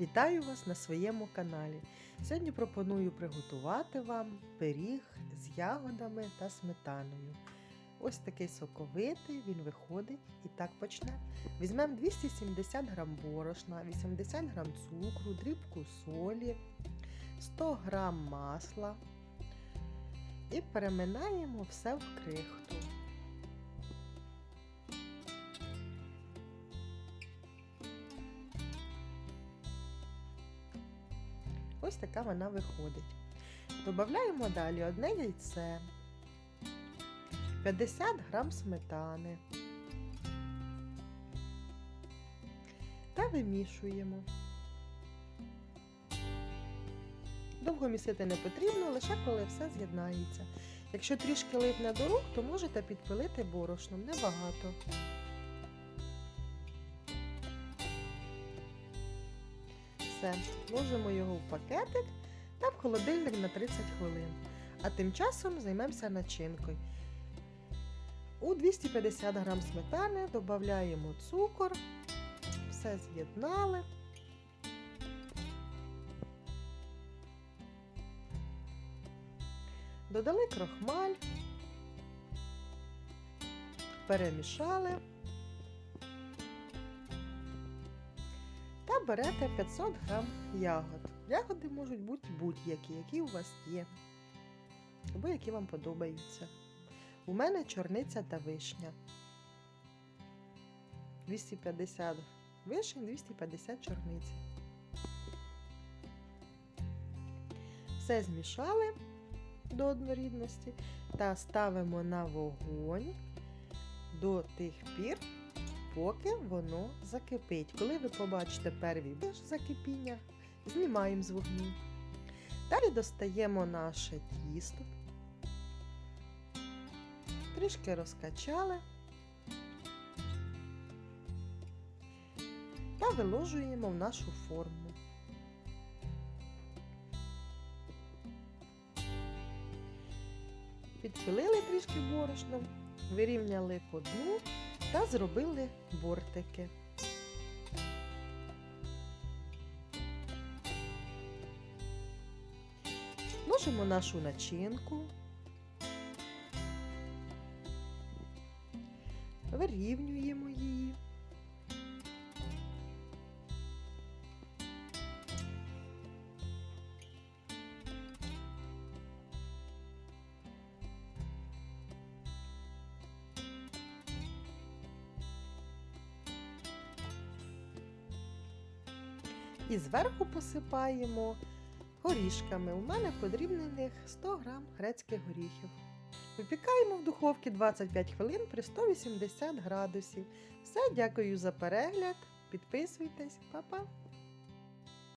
Вітаю вас на своєму каналі. Сьогодні пропоную приготувати вам пиріг з ягодами та сметаною. Ось такий соковитий, він виходить і так почне. Візьмемо 270 г борошна, 80 г цукру, дрібку солі, 100 г масла і переминаємо все в крихту. Ось така вона виходить. Додаємо далі одне яйце, 50 грам сметани та вимішуємо. Довго місити не потрібно, лише коли все з'єднається. Якщо трішки липне до рук, то можете підпилити борошном небагато. Все, ложимо його в пакетик та в холодильник на 30 хвилин. А тим часом займемося начинкою. У 250 г сметани додаємо цукор, все з'єднали. Додали крохмаль, перемішали. Берете 500 грам ягод. Ягоди можуть бути будь-які, які у вас є, або які вам подобаються. У мене чорниця та вишня. 250 вишень, 250 чорниці. Все змішали до однорідності та ставимо на вогонь до тих пір, поки воно закипить. Коли ви побачите перві закипіння, знімаємо з вогню. Далі достаємо наше тісто, трішки розкачали та виложуємо в нашу форму. Підпилили трішки борошном, вирівняли по дну та зробили бортики. Ложимо нашу начинку, вирівнюємо її. І зверху посипаємо горішками. У мене подрібнених 100 г грецьких горіхів. Випікаємо в духовці 25 хвилин при 180 градусів. Все, дякую за перегляд. Підписуйтесь, Па-па!